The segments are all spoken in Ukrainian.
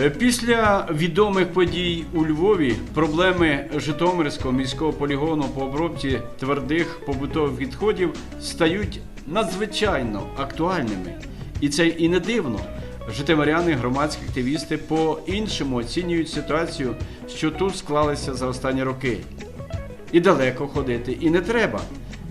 Е, Після відомих подій у Львові проблеми Житомирського міського полігону по обробці твердих побутових відходів стають надзвичайно актуальними. І це і не дивно. Житомиряни, громадські активісти по-іншому оцінюють ситуацію, що тут склалася за останні роки. І далеко ходити і не треба.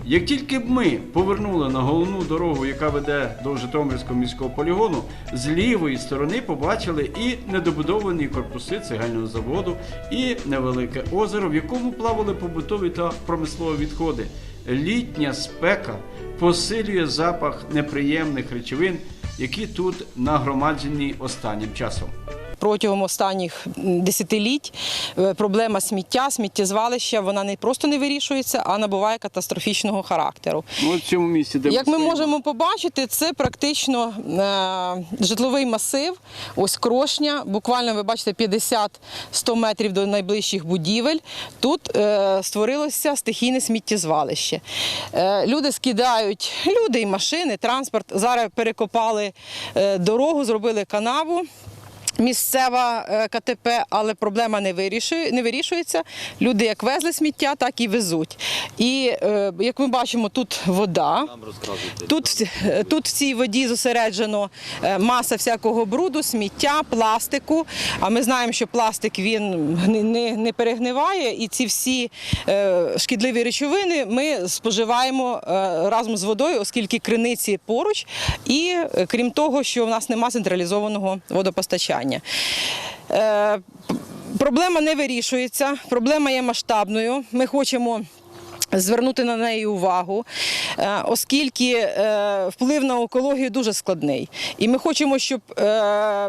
Як тільки б ми повернули на головну дорогу, яка веде до Житомирського міського полігону, з лівої сторони побачили і недобудовані корпуси цегельного заводу, і невелике озеро, в якому плавали побутові та промислові відходи. Літня спека посилює запах неприємних речовин, які тут нагромаджені останнім часом. Протягом останніх десятиліть е, проблема сміття, сміттєзвалища, вона не просто не вирішується, а набуває катастрофічного характеру. Ну, в цьому місці, де Як ми стоїмо. можемо побачити, це практично е, житловий масив, ось крошня. Буквально ви бачите 50-100 метрів до найближчих будівель. Тут е, створилося стихійне сміттєзвалище. Е, люди скидають, люди і машини, транспорт. Зараз перекопали е, дорогу, зробили канаву. Місцева е, КТП, але проблема не вирішує, не вирішується. Люди як везли сміття, так і везуть. І е, як ми бачимо, тут вода. Тут, в- тут в цій воді зосереджено е, маса всякого бруду, сміття, пластику. А ми знаємо, що пластик він не, не перегниває, і ці всі е, шкідливі речовини ми споживаємо е, разом з водою, оскільки криниці поруч, і е, крім того, що в нас немає централізованого водопостачання. Е, Проблема не вирішується, проблема є масштабною. Ми хочемо звернути на неї увагу, оскільки е, вплив на екологію дуже складний. І ми хочемо, щоб е,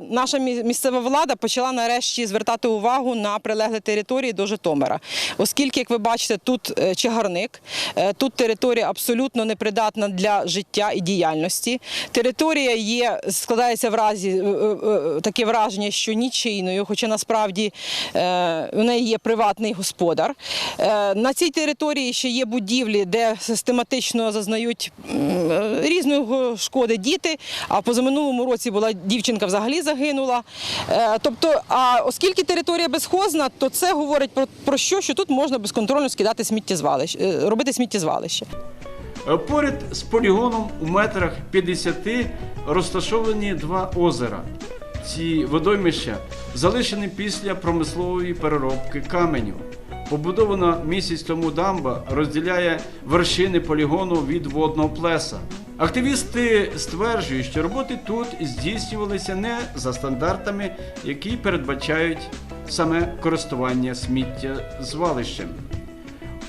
наша місцева влада почала нарешті звертати увагу на прилеглі території до Житомира. Оскільки, як ви бачите, тут е, чагарник, е, тут територія абсолютно непридатна для життя і діяльності. Територія є, складається в разі е, е, таке враження, що нічийною, хоча насправді е, в неї є приватний господар. Е, На цій території ще є будівлі, де систематично зазнають різної шкоди діти. А позаминулому році була дівчинка взагалі загинула. Е, Тобто, а оскільки територія безхозна, то це говорить про, про що, що тут можна безконтрольно скидати сміттєзвалище, робити сміттєзвалище. Е, Поряд з полігоном у метрах 50 розташовані два озера. Ці водоймища залишені після промислової переробки каменю. Побудована місяць тому дамба розділяє вершини полігону від водного плеса. Активісти стверджують, що роботи тут здійснювалися не за стандартами, які передбачають саме користування сміттєзвалищем.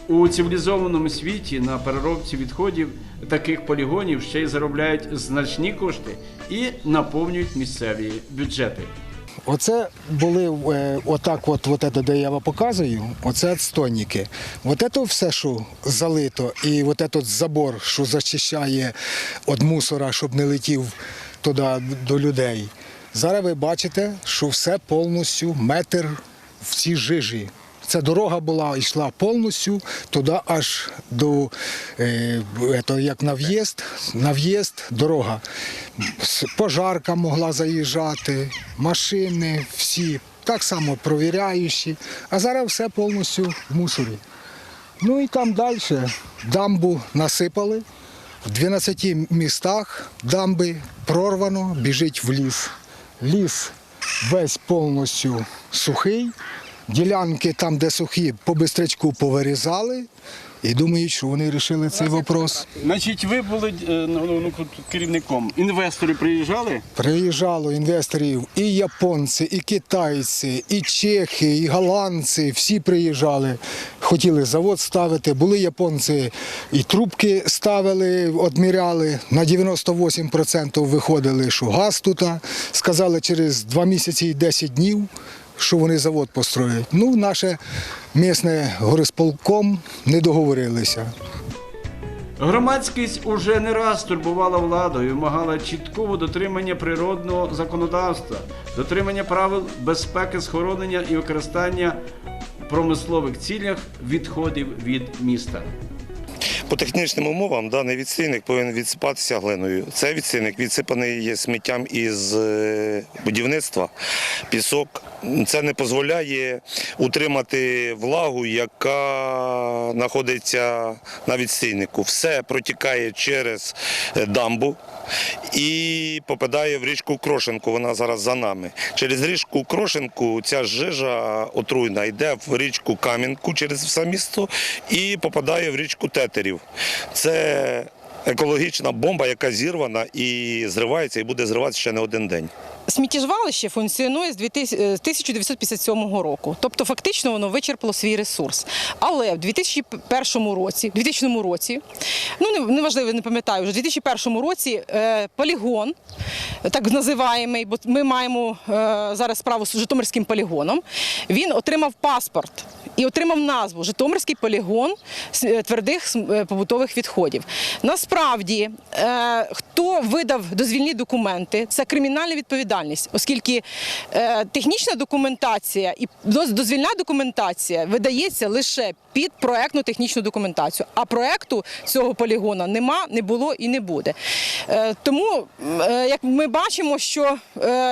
У цивілізованому світі на переробці відходів таких полігонів ще й заробляють значні кошти і наповнюють місцеві бюджети. Оце були е, отак, от, от це, де я вам показую, оце отстойники. От це все, що залито, і от цей забор, що зачищає від мусора, щоб не летів туди до людей. Зараз ви бачите, що все повністю метр в цій жижі. Ця дорога була, йшла повністю туди аж до е, ето, як на в'їзд, на в'їзд дорога. Пожарка могла заїжджати, машини, всі так само провіряючі, а зараз все повністю в мусорі. Ну і там далі дамбу насипали. В 12 містах дамби прорвано, біжить в ліс. Ліс весь повністю сухий. Ділянки там, де сухі, по бистрячку повирізали і думають, що вони вирішили цей вопрос. Значить, ви були ну, керівником. Інвестори приїжджали? Приїжджало інвесторів і японці, і китайці, і чехи, і голландці. Всі приїжджали, хотіли завод ставити. Були японці і трубки ставили, одміряли. На 98% виходили, що газ тут. Сказали через 2 місяці і 10 днів, що вони завод построять. Ну, наше місне горисполком не договорилися. Громадськість уже не раз турбувала владу і вимагала чіткого дотримання природного законодавства, дотримання правил безпеки, схоронення і використання в промислових цілях відходів від міста. По технічним умовам даний відстійник повинен відсипатися глиною. Цей відстійник відсипаний є сміттям із е, будівництва, пісок. Це не дозволяє утримати влагу, яка знаходиться на відстійнику. Все протікає через е, дамбу і попадає в річку Крошенку. Вона зараз за нами. Через річку Крошенку ця жижа отруйна йде в річку Кам'янку через все місто і попадає в річку Тетерів. Це екологічна бомба, яка зірвана і зривається, і буде зриватися ще не один день. Сміттєзвалище функціонує з 2000 е, з 1957 року, тобто фактично воно вичерпало свій ресурс. Але в 2001 році, 2000 році, ну неважливо, не пам'ятаю, вже в 2001 році е, полігон, так називаємий, бо ми маємо е, зараз справу з Житомирським полігоном. Він отримав паспорт і отримав назву Житомирський полігон е, твердих е, побутових відходів. Насправді, е, хто видав дозвільні документи, це кримінальна відповідальність, оскільки технічна документація і дозвільна документація видається лише під проектну технічну документацію. А проекту цього полігона нема, не було і не буде. Тому, як ми бачимо, що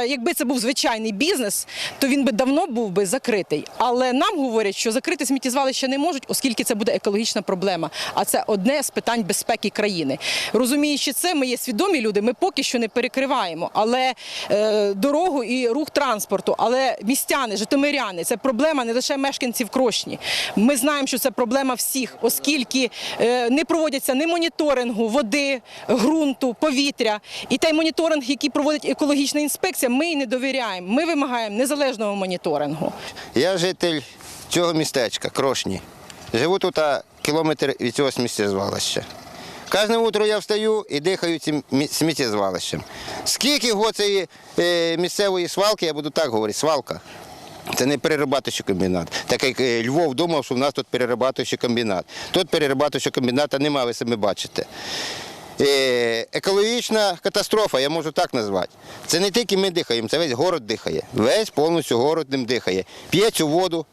якби це був звичайний бізнес, то він би давно був би закритий. Але нам говорять, що закрити сміттєзвалище не можуть, оскільки це буде екологічна проблема. А це одне з питань безпеки країни. Розуміючи це, ми є свідомі люди. Ми поки що не перекриваємо, але е, дорогу і рух транспорту, але містяни, житомиряни, це проблема не лише мешканців Крошні. Ми знаємо, що це проблема всіх, оскільки е, не проводяться ні моніторингу води, ґрунту, повітря. І той моніторинг, який проводить екологічна інспекція, ми й не довіряємо. Ми вимагаємо незалежного моніторингу. Я житель цього містечка, Крошні. Живу тут а, кілометр від цього сміттєзвалища. Кожне утро я встаю і дихаю цим сміттєзвалищем. Скільки його цієї е, місцевої свалки, я буду так говорити, свалка. Це не перерабатуючий комбінат. Так як е, Львов думав, що в нас тут перерабатуючий комбінат. Тут перерабатуючого комбіната немає, ви самі бачите. Е, екологічна катастрофа, я можу так назвати. Це не тільки ми дихаємо, це весь город дихає. Весь повністю город ним дихає. П'є цю воду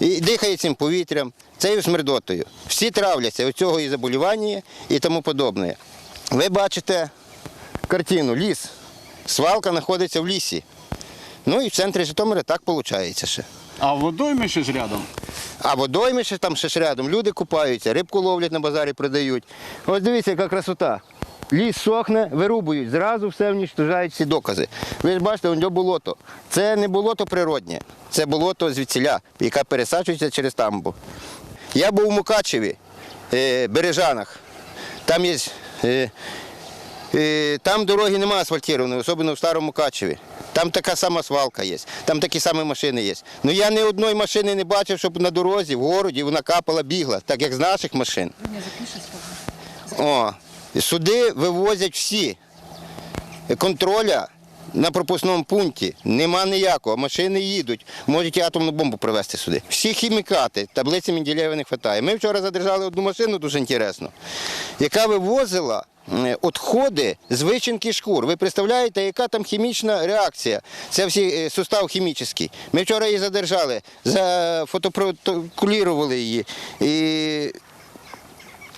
і дихає цим повітрям, цією смердотою. Всі травляться від цього і заболівання і тому подобне. Ви бачите картину, ліс. Свалка знаходиться в лісі. Ну і в центрі Житомира так виходить ще. А водойми ще ж рядом. А водойми ще там ще ж рядом, люди купаються, рибку ловлять на базарі, продають. Ось дивіться, яка красота. Ліс сохне, вирубують, зразу все унічтожають всі докази. Ви ж бачите, нього болото. Це не болото природнє, це болото звідсіля, яке пересаджується через тамбу. Я був у Мукачеві, е, Бережанах. Там є. Е, е, там дороги немає асфальтованої, особливо в старому Качеві. Там така сама свалка є, там такі самі машини є. Ну я ні одної машини не бачив, щоб на дорозі, в городі вона капала, бігла, так як з наших машин. О, сюди вивозять всі. Контроля на пропускному пункті нема ніякого. Машини їдуть, можуть і атомну бомбу привезти сюди. Всі хімікати, таблиці Менделєєва не вистачає. Ми вчора задержали одну машину, дуже інтересно, яка вивозила відходи з вичинки шкур. Ви представляєте, яка там хімічна реакція? Це всі е, сустав хімічний. Ми вчора її задержали, зафотопротокулірували її. І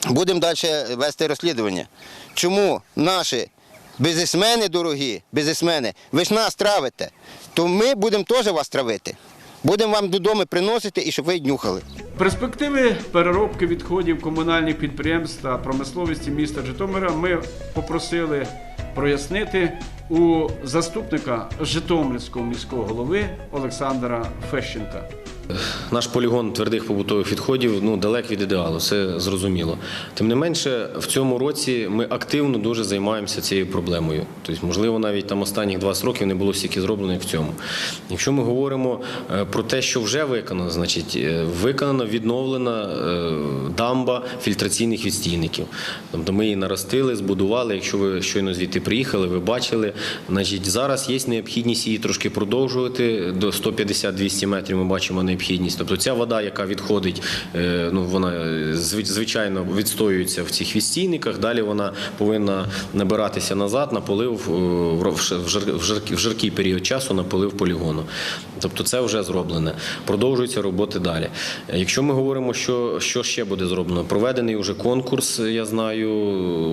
будемо далі вести розслідування. Чому наші бізнесмени дорогі, бізнесмени, ви ж нас травите, то ми будемо теж вас травити. Будемо вам додому приносити і щоб ви нюхали. Перспективи переробки відходів комунальних підприємств та промисловості міста Житомира ми попросили прояснити у заступника Житомирського міського голови Олександра Фещенка. Наш полігон твердих побутових відходів ну далек від ідеалу, це зрозуміло. Тим не менше, в цьому році ми активно дуже займаємося цією проблемою. Тобто, можливо, навіть там останніх 20 років не було стільки зроблено, як в цьому. Якщо ми говоримо е, про те, що вже виконано, значить е, виконана відновлена е, дамба фільтраційних відстійників. Тобто ми її наростили, збудували. Якщо ви щойно звідти приїхали, ви бачили. Значить, зараз є необхідність її трошки продовжувати до 150-200 метрів. Ми бачимо найближче необхідність. Тобто ця вода, яка відходить, е, ну вона е, звичайно відстоюється в цих відстійниках. Далі вона повинна набиратися назад на полив е, в жаркий період часу на полив полігону. Тобто це вже зроблене. Продовжуються роботи далі. Якщо ми говоримо, що, що ще буде зроблено, проведений вже конкурс, я знаю.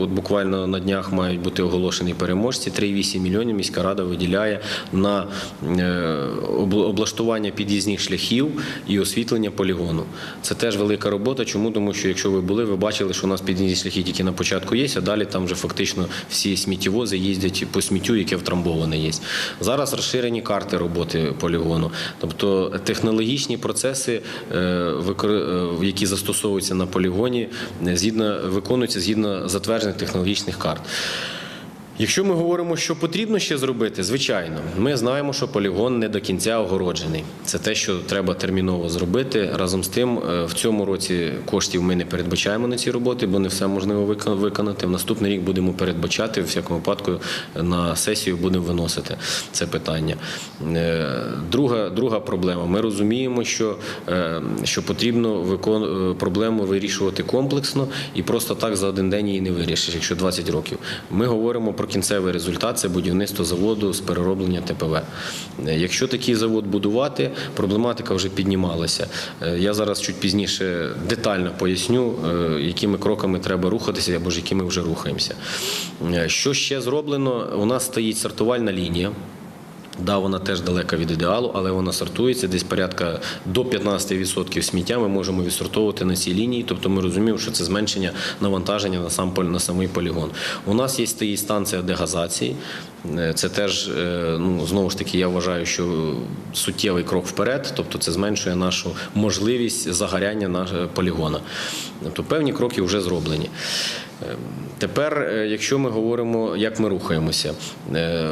От буквально на днях мають бути оголошені переможці. 3,8 мільйонів міська рада виділяє на облаштування під'їзних шляхів і освітлення полігону. Це теж велика робота. Чому? Тому що якщо ви були, ви бачили, що у нас під'їзні шляхи тільки на початку є, а далі там вже фактично всі сміттєвози їздять по сміттю, яке втрамбоване є. Зараз розширені карти роботи полігону, тобто технологічні процеси, е, е, які застосовуються на полігоні, е, виконуються згідно затверджених технологічних карт. Якщо ми говоримо, що потрібно ще зробити, звичайно, ми знаємо, що полігон не до кінця огороджений. Це те, що треба терміново зробити. Разом з тим, е, в цьому році коштів ми не передбачаємо на ці роботи, бо не все можливо виконати. В наступний рік будемо передбачати, в всякому випадку на сесію будемо виносити це питання. Е, Друга, друга проблема. Ми розуміємо, що, е, що потрібно викон... проблему вирішувати комплексно і просто так за один день її не вирішиш, якщо 20 років. Ми говоримо про кінцевий результат це будівництво заводу з перероблення ТПВ. Е, Якщо такий завод будувати, проблематика вже піднімалася. Е, Я зараз чуть пізніше детально поясню, е, якими кроками треба рухатися або ж якими вже рухаємося. Що ще зроблено? У нас стоїть сортувальна лінія. Да, вона теж далека від ідеалу, але вона сортується десь порядка до 15% сміття ми можемо відсортовувати на цій лінії. Тобто ми розуміємо, що це зменшення навантаження на сам на самий полігон. У нас є стоїть станція дегазації. Е, Це теж е, ну знову ж таки, я вважаю, що суттєвий крок вперед, тобто це зменшує нашу можливість загоряння нашого полігона. Тобто певні кроки вже зроблені. Е, Тепер, е, якщо ми говоримо, як ми рухаємося, Е,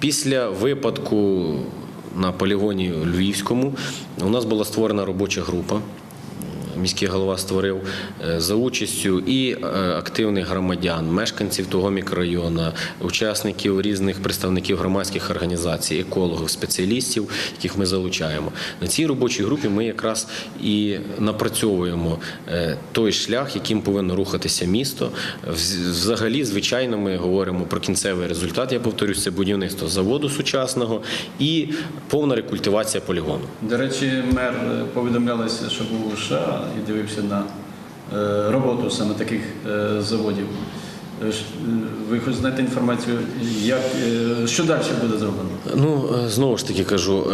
після випадку на полігоні Львівському у нас була створена робоча група. Міський голова створив е, за участю і е, активних громадян, мешканців того мікрорайону, учасників різних представників громадських організацій, екологів, спеціалістів, яких ми залучаємо. На цій робочій групі ми якраз і напрацьовуємо е, той шлях, яким повинно рухатися місто. Взагалі, звичайно, ми говоримо про кінцевий результат. Я повторюсь, це будівництво заводу сучасного і повна рекультивація полігону. До речі, мер повідомлялося, що був США і дивився на е, роботу саме таких е, заводів. Е, Ви хоч знаєте інформацію, як, що далі буде зроблено? Ну знову ж таки кажу.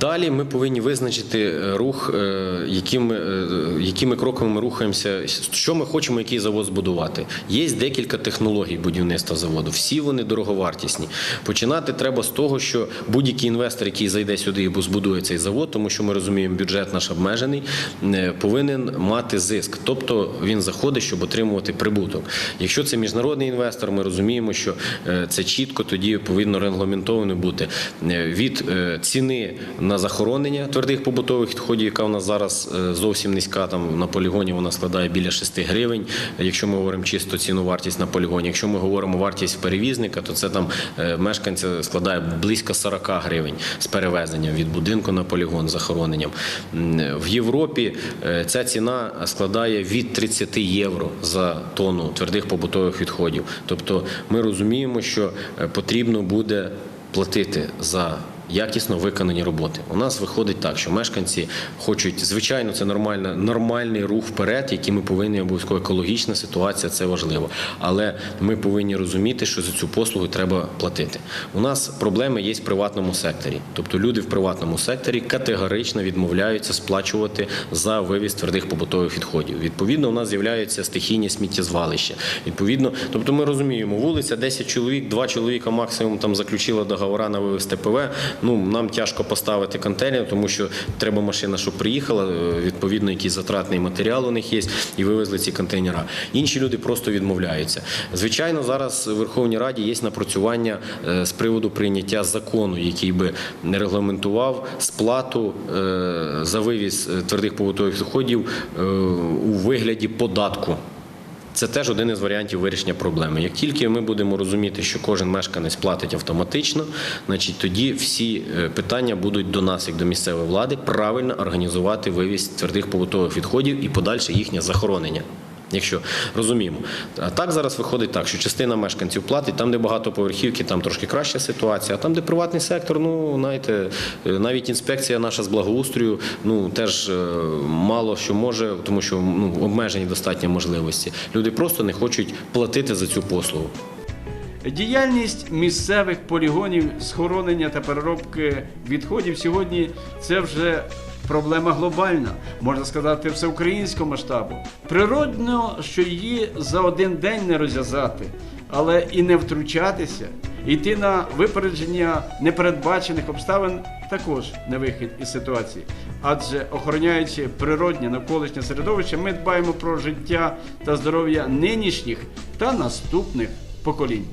Далі ми повинні визначити е, рух, е, якими, е, якими кроками ми рухаємося, що ми хочемо, який завод збудувати. Є декілька технологій будівництва заводу. Всі вони дороговартісні. Починати треба з того, що будь-який інвестор, який зайде сюди і збудує цей завод, тому що ми розуміємо, бюджет наш обмежений, повинен мати зиск. Тобто він заходить, щоб отримувати прибуток. Якщо це міжнародний інвестор, ми розуміємо, що це чітко тоді повинно регламентовано бути від ціни на захоронення твердих побутових відходів, яка у нас зараз е, зовсім низька. Там на полігоні вона складає біля 6 гривень. Якщо ми говоримо чисто ціну вартість на полігоні, якщо ми говоримо вартість перевізника, то це там е, мешканця складає близько 40 гривень з перевезенням від будинку на полігон захороненням. В Європі е, ця ціна складає від 30 євро за тонну твердих побутових відходів. Тобто ми розуміємо, що потрібно буде платити за якісно виконані роботи. У нас виходить так, що мешканці хочуть, звичайно, це нормально, нормальний рух вперед, який ми повинні обов'язково екологічна ситуація, це важливо. Але ми повинні розуміти, що за цю послугу треба платити. У нас проблеми є в приватному секторі. Тобто люди в приватному секторі категорично відмовляються сплачувати за вивіз твердих побутових відходів. Відповідно, у нас з'являються стихійні сміттєзвалища. Відповідно, тобто ми розуміємо, вулиця 10 чоловік, 2 чоловіка максимум там заключили договора на вивіз ТПВ. Ну нам тяжко поставити контейнер, тому що треба машина, щоб приїхала. е, Відповідно, якийсь затратний матеріал у них є, і вивезли ці контейнера. Інші люди просто відмовляються. Звичайно, зараз в Верховній Раді є напрацювання е, з приводу прийняття закону, який би не регламентував сплату е, за вивіз твердих побутових відходів у вигляді податку. Це теж один із варіантів вирішення проблеми. Як тільки ми будемо розуміти, що кожен мешканець платить автоматично, значить тоді всі е, питання будуть до нас, як до місцевої влади, правильно організувати вивіз твердих побутових відходів і подальше їхнє захоронення. Якщо розуміємо, а так зараз виходить так, що частина мешканців платить там, де багатоповерхівки, там трошки краща ситуація. А там, де приватний сектор, ну знаєте, е, навіть інспекція наша з благоустрою, ну теж е, мало що може, тому що ну обмежені достатні можливості. Люди просто не хочуть платити за цю послугу. Діяльність місцевих полігонів схоронення та переробки відходів сьогодні це вже проблема глобальна, можна сказати, всеукраїнського масштабу. Природно, що її за один день не розв'язати, але і не втручатися, йти на випередження непередбачених обставин також не вихід із ситуації. Адже охороняючи природнє навколишнє середовище, ми дбаємо про життя та здоров'я нинішніх та наступних поколінь.